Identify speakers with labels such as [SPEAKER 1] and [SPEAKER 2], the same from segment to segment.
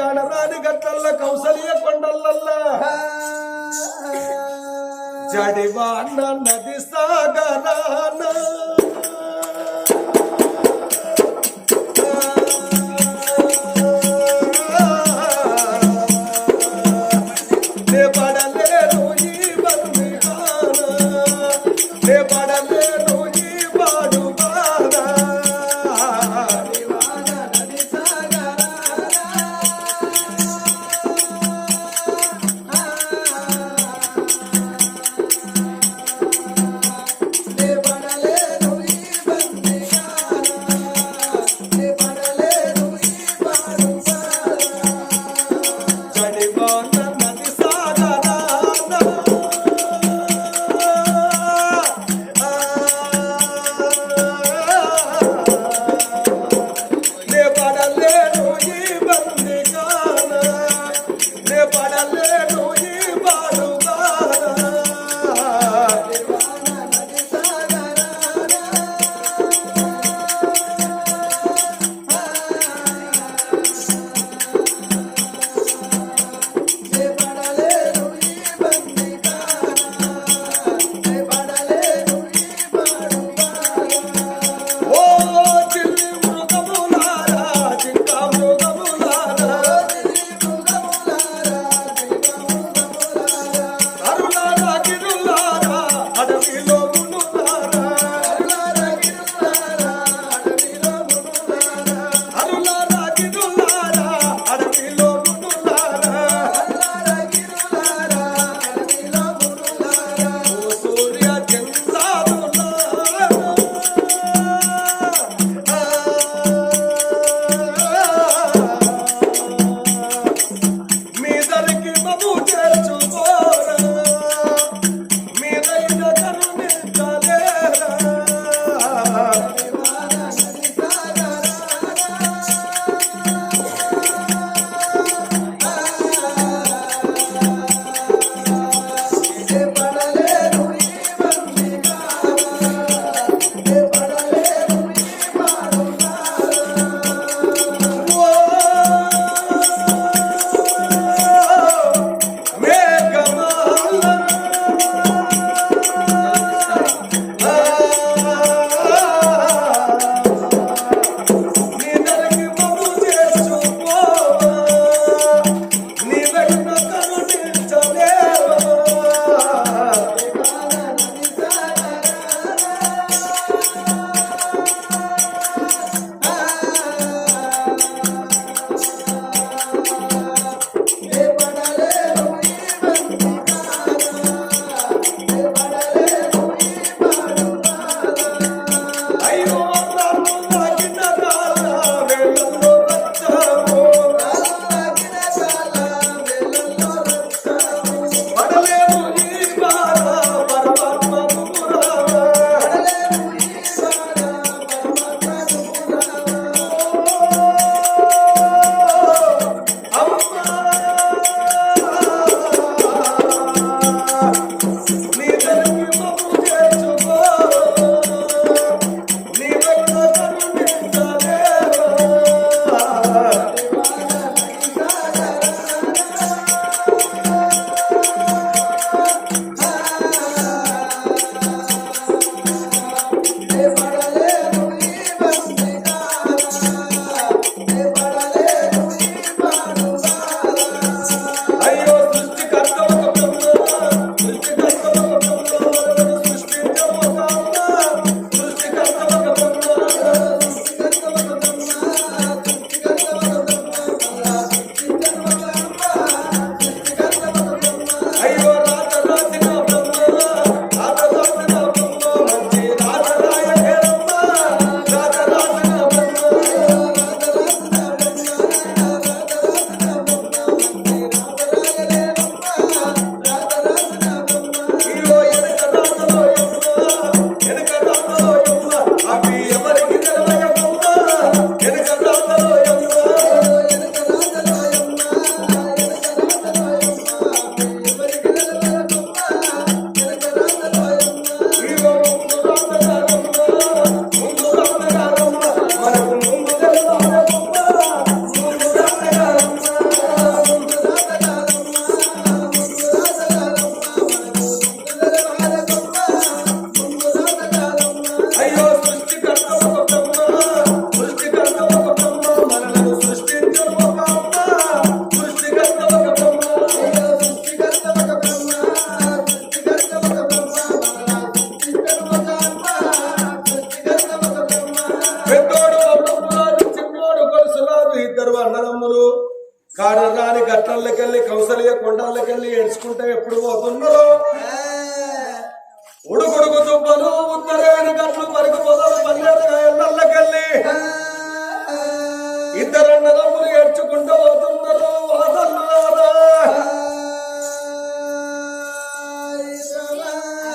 [SPEAKER 1] కానరాని గట్లల్ల కౌసల్య కొండలల్లా జడివాన నది సాగరాన.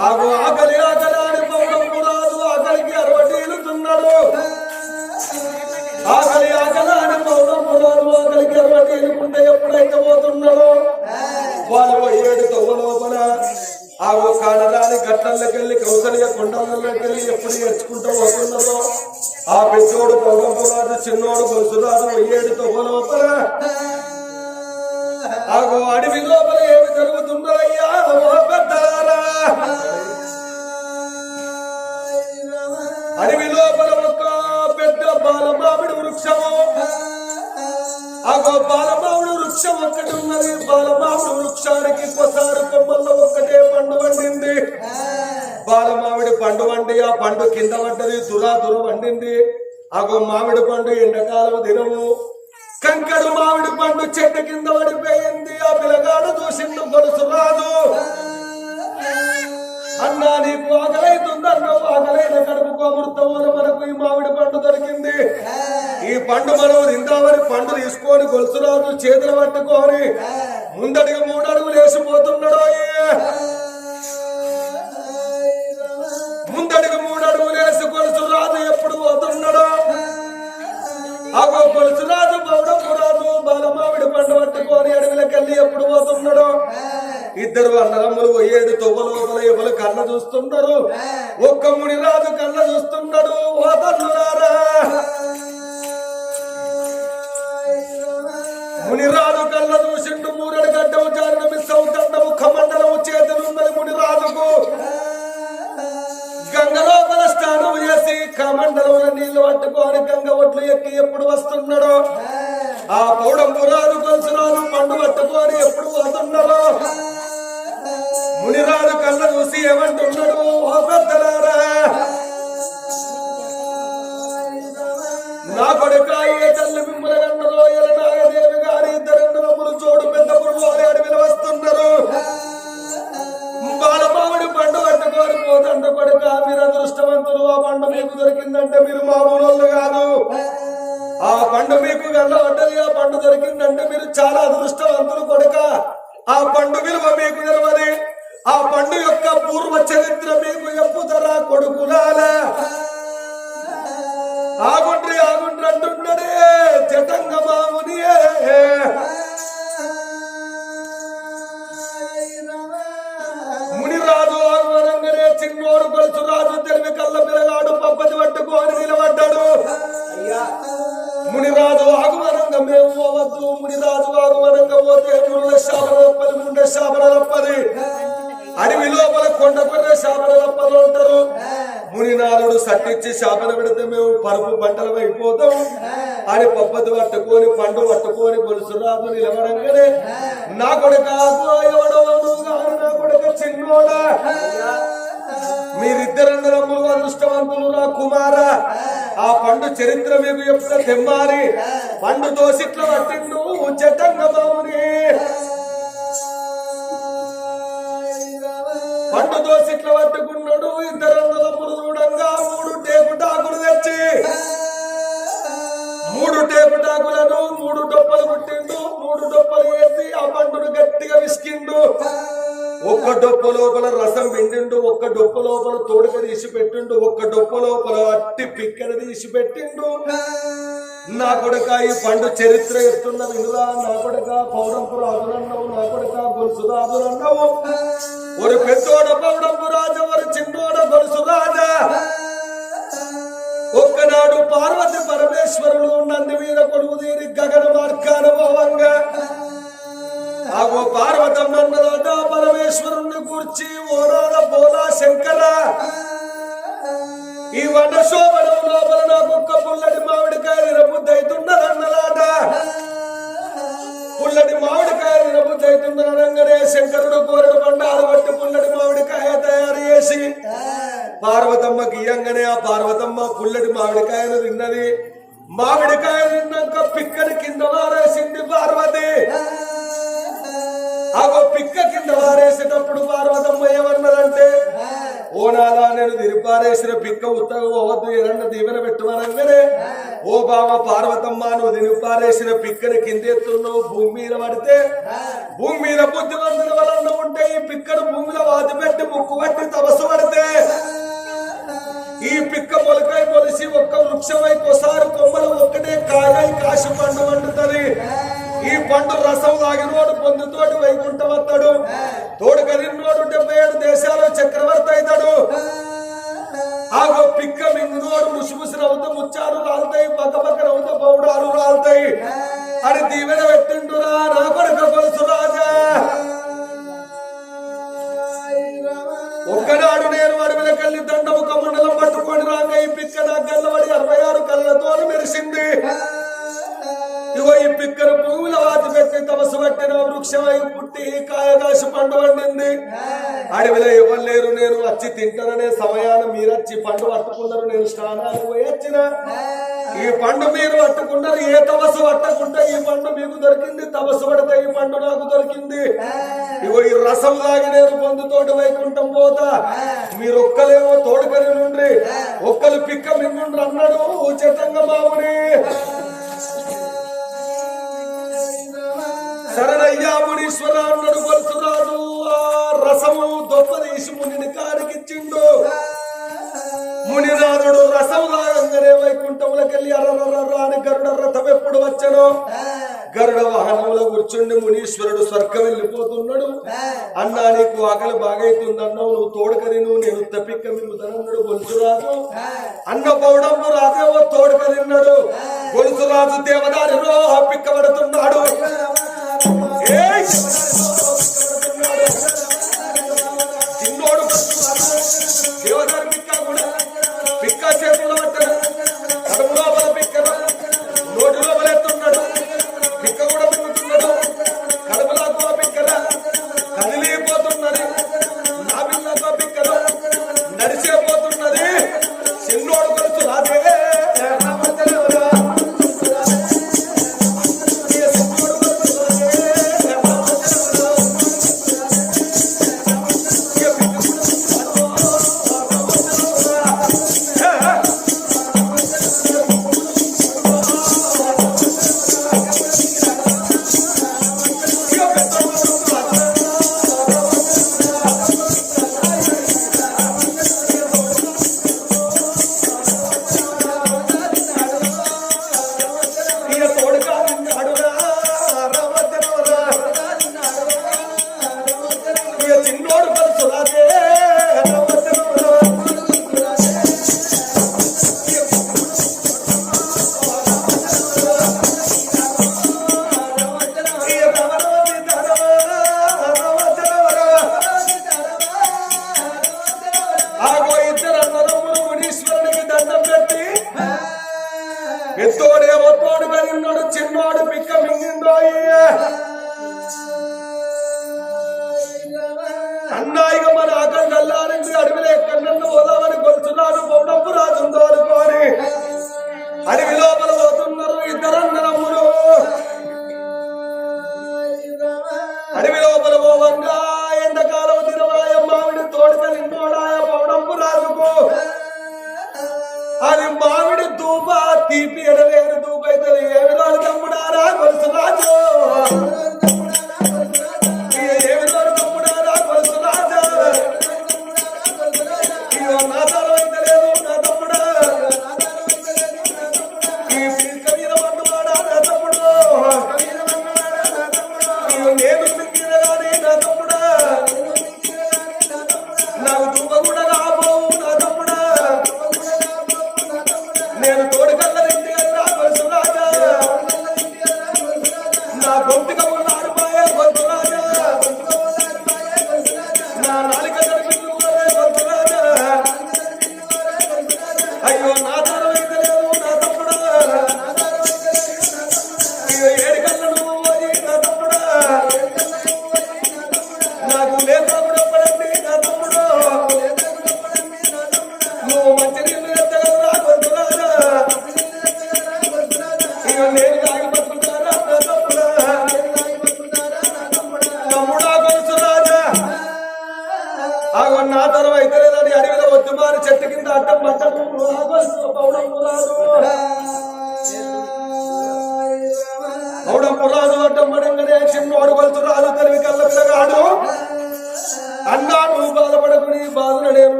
[SPEAKER 1] ఆగు ఆకలి ఆకలి అని పౌడము రాదు ఆకలికి అరవటీలుతున్నాడు ఆకలి ఆకలి అని పౌడము రాదు ఆకలికి అరవటీలుకుంటే ఎప్పుడైతే పోతున్నాడో? వాళ్ళు ఏడు తవ్వ లోపల ఆ కాడరాని వెళ్ళి కౌసల్య కొండలకెళ్ళి ఎప్పుడు ఏడ్చుకుంటూ పోతున్నారో ఆ పెద్దోడు పౌడము రాదు చిన్నోడు బొలుసురాదు ఏడు తవ్వ లోపల ఆగో అడవి లోపల ఏమి జరుగుతుందో అయ్యా? అడవి లోపల ఒక పెద్ద బాలమామిడి వృక్షము. ఆగో బాలమామిడి వృక్షం ఒక్కటి ఉన్నది. బాలమామిడి వృక్షానికి కొసారు కొమ్మల్లో ఒక్కటే పండు వండింది. బాలమామిడి పండు వండి ఆ పండు కింద పడ్డది దురా దుర వండింది. ఆగో మామిడి పండు ఎండాకాలం దినము. కంకడు మామిడి పండు చెట్టు కింద పడిపోయింది. ఆ పిల్లగాడు చూసిండు గొలుసు రాదు అన్నా నీకు ఆకలైతుందన్నావు ఆకలైన కడుపు కోమృతం వల్ల మనకు ఈ మామిడి పండు దొరికింది. ఈ పండు మనం తిందామని పండు తీసుకొని గొలుసు రాదు చేతులు పట్టుకొని ముందడిగా మూడు అడుగులు వేసిపోతున్నాడు ముందడిగా మూడు అడుగులు వేసి గొలుసు రాదు ఎప్పుడు పోతున్నాడు? అగో గొలుసు రాజు పౌడము రాజు బాలమావిడి పండు పట్టుకొని అడవిలకెళ్ళి ఎప్పుడు పోతున్నాడు? ఇద్దరు అన్నదమ్ములు పోయేడు తొవ్వ లోపల ఎవరు కళ్ళ చూస్తున్నారు ఒక్క ముని రాజు కళ్ళ చూస్తున్నాడు ఓ తల్లులారా మునిరాజు కళ్ళ చూసిండు. మూరడి గడ్డము జారిన మిస్ అవుతుండము. కమండలము చేతులున్నది మునిరాజుకు గంగ లోపల స్నానం చేసి కమండలంలో నీళ్ళు పట్టుకొని గంగ ఒట్లు ఎక్కి ఎప్పుడు వస్తున్నాడో ఆ. పౌడంపు రాజు కొలుసురాజు పండు పట్టుకొని ఎప్పుడు చూసి ఏమంటున్నాడు ఓ పెద్దలారా నా కొడుక ఏ తల్లి మిమ్మల గంటలో ఎలనాగదేవి గారి ఇద్దరు నమ్ములు చోడు పెద్ద పురుగు అడవిలో వస్తున్నారు. బాలమామిడి పండు పట్టుకొని పోతండ కొడుక మీరు అదృష్టవంతులు ఆ పండు మీకు దొరికిందంటే మీరు మామూలు వాళ్ళు కాదు. ఆ పండు మీకు వెళ్ళబడ్డది ఆ పండు దొరికిందంటే మీరు చాలా అదృష్టవంతులు కొడుక. ఆ పండు విలువ మీకు తెలవది ఆ పండు యొక్క పూర్వ చరిత్ర మీకు ఎప్పుదరా తెమ్మారి. పండు దోసిట్ల పట్టిండు చెట్టంగ బాబుని పండు దోసిట్ల పట్టుకున్నాడు ఇద్దరు అన్నదమ్ములు చూడంగా మూడు టేకుటాకులు తెచ్చి. మూడు టేకుటాకులను మూడు డొప్పలు కుట్టిండు మూడు డొప్పలు వేసి ఆ పండును గట్టిగా విసికిండు ఒక్క డొప్ప లోపల రసం పిండిండు ఒక్క డొప్ప లోపల తోడుక తీసి పెట్టిండు ఒక్క డొప్ప లోపల అట్టి పిక్కన తీసి పెట్టిండు నా కొడుక ఈ పండు చరిత్ర ఎత్తున్న వినురా నా కొడక పౌరంపు రాజులన్నావు నా కొడక గొలుసు రాజులన్నావు. ఒక పెద్దోడ పౌరంపు రాజు ఒక చిన్నోడ గొలుసు రాజా. ఒక్కనాడు పార్వతి పరమేశ్వరుడు నంది మీద కొడుకు తీరి గగన మార్గాన భావంగా. ఆగో పార్వతమ్మన్నదాట పరమేశ్వరుణ్ణి కూర్చి ఓరాల బోలా శంకర. ఈ వన శోభనం లోపల నాకు ఒక్క పుల్లటి మామిడికాయ నిరబుద్ధి పుల్లటి పుల్లడి మామిడికాయ నిరబుద్ధి శంకరుడు కోరడు బండారు బట్టి పుల్లటి మామిడికాయ తయారు చేసి. పార్వతమ్మకి ఇయ్యంగానే ఆ పార్వతమ్మ పుల్లటి మామిడికాయను తిన్నది. మామిడికాయ తిన్నాక పిక్కని కింద వారేసింది పార్వతి. అగో పిక్క కింద వారేసేటప్పుడు పార్వతమ్మ ఏమన్నదంటే ఓ నాదా నేను తిరిపారేసిన పిక్క ఉత్తగ పోవద్దు ఏదన్నా దీవెన పెట్టమనగానే. ఓ బావ పార్వతమ్మ నువ్వు తిరిపారేసిన పిక్కని కిందెత్తున్నావు భూమి మీద పడితే భూమి మీద బుద్ధివంతుల వలన ఉంటే ఈ పిక్కను భూమిలో వాత పెట్టి ముక్కు పట్టి తపస్సు పడితే ఈ పిక్క మొలకై పండు రసం తాగినోడు పొందుతోటి వైకుంఠం వస్తాడు. పట్టుకున్నారు. ఏ తపస్సు పట్టకుండా ఈ పండు మీకు దొరికింది? తపస్సు పడితే ఈ పండు నాకు దొరికింది. ఇగో ఈ రసం లాగి నేను పొందుతోటి వైకుంఠం పోతా. మీరు ఒక్కలేమో తోడుకని నుండి ఒక్కలు పిక్క మింగుండ్రు అన్నాడు ఉచితంగా మాముని శరణయ్యా మునీశ్వర అన్నాడు గొలుసురాజు ఆ రసము దొప్పదీసి మునిని కాడికిచ్చిండు. మునిరాజుడు రసం లాగంగానే వైకుంఠములకెళ్ళి అర్రర్ర అని గరుడ రథం ఎప్పుడు వచ్చను గరుడ వాహనంలో కూర్చుండి మునీశ్వరుడు స్వర్గం వెళ్ళిపోతున్నాడు అన్నా నీకు ఆకలి బాగైతుందన్నావు నువ్వు తోడుకని నువ్వు నేను తప్పిక్క మిమ్ముదనన్నాడు గొలుసురాజు అన్న పౌడము రాజేవో తోడుక తిన్నాడు గొలుసురాజు దేవదారిలో పిక్కబడుతున్నాడు ఏయ్!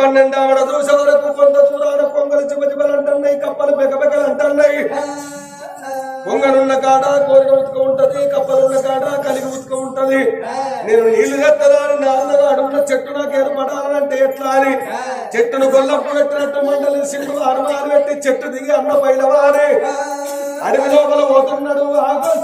[SPEAKER 2] పన్నెండు ఆవిడ చూసే వరకు కొంత చూడాలి కొంగలు చిబచిబలు అంటున్నాయి కప్పలు బెకబెకలు అంటున్నాయి కొంగనున్న కాడ కోరిక ఉతుక ఉంటది కప్పలున్న కాడ కలిగి ఉతుక ఉంటది. నేను నీళ్ళు కట్టదాని నాన్నగా అడుగున చెట్టు నాకు ఏర్పడాలంటే ఎట్లా అని? చెట్టును గొల్లప్పు పెట్టినట్టు మండలి సిట్టు అరమారు పెట్టి చెట్టు దిగి అన్న పైలవారి అడవి లోపల పోతున్నాడు ఆకాశ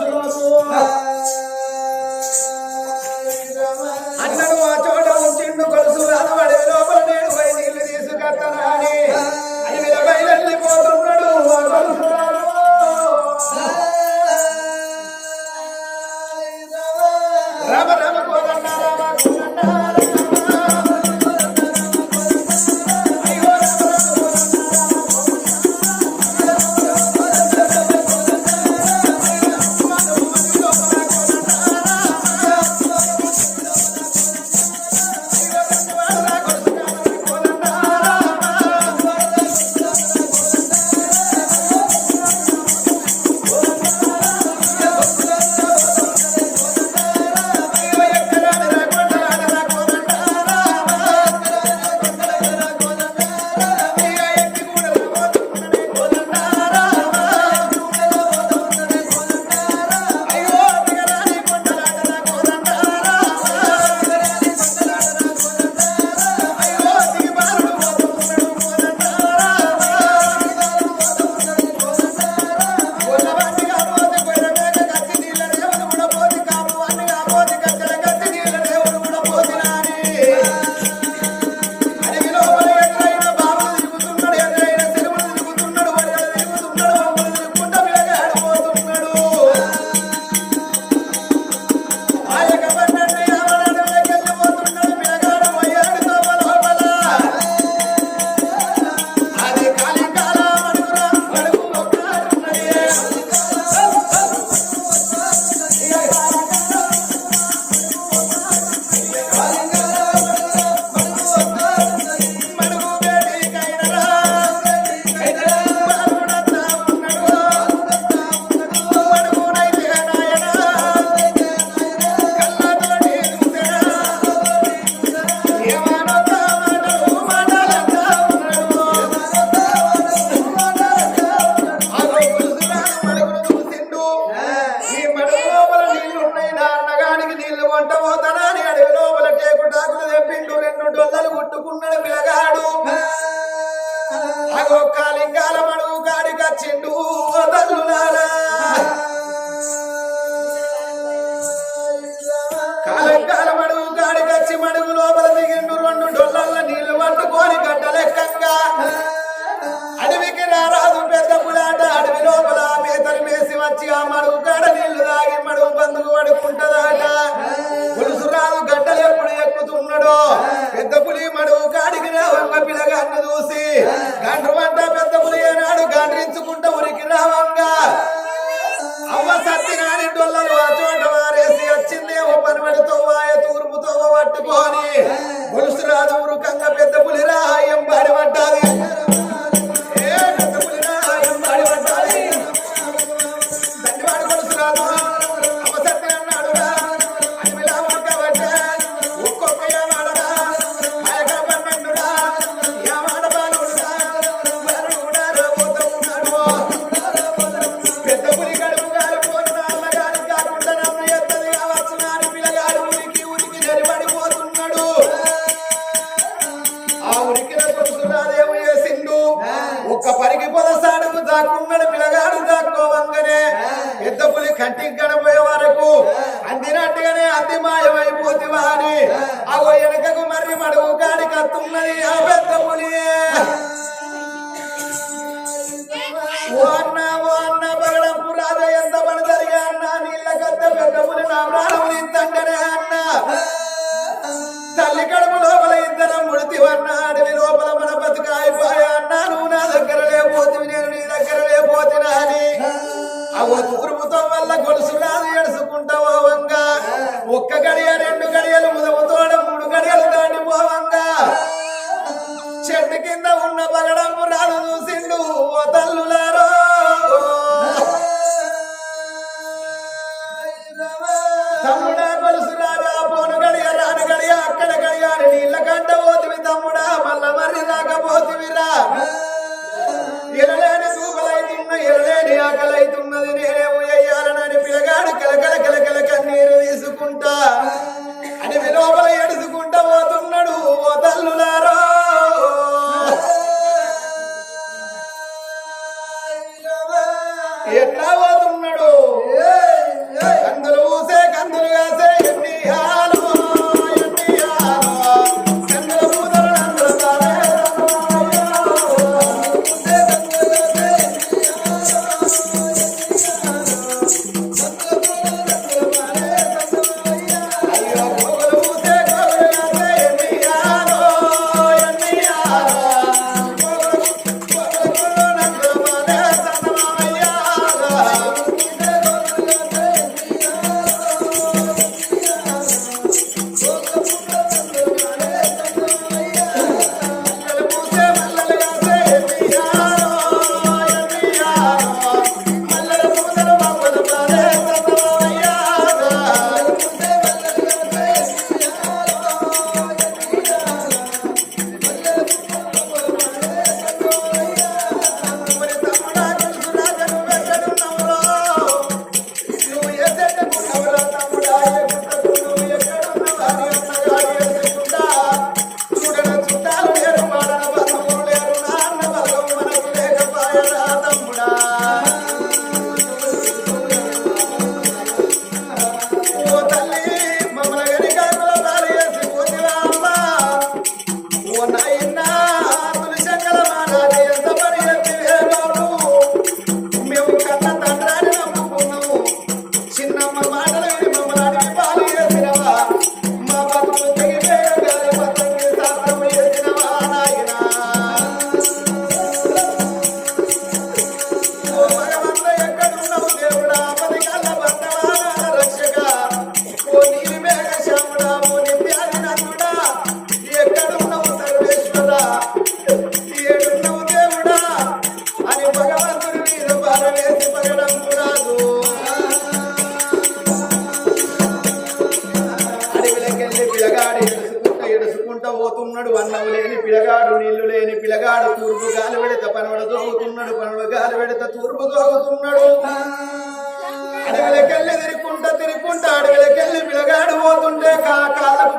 [SPEAKER 3] Yeah. ఆ ఒక్క ప్రభుత్వం వల్ల గొలుసు రాదు ఏడుచుకుంటావు అవంగా ఒక్క గడియ రెండు
[SPEAKER 2] ఉన్నది పోతుంటే కా కాళ్ళకు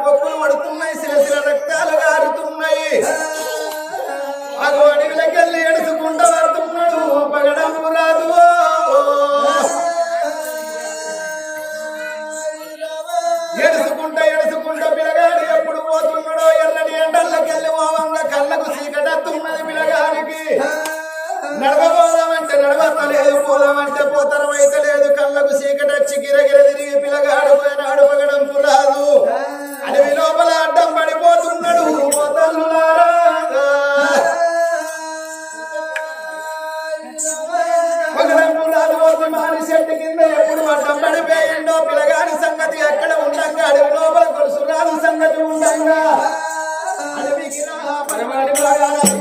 [SPEAKER 2] రా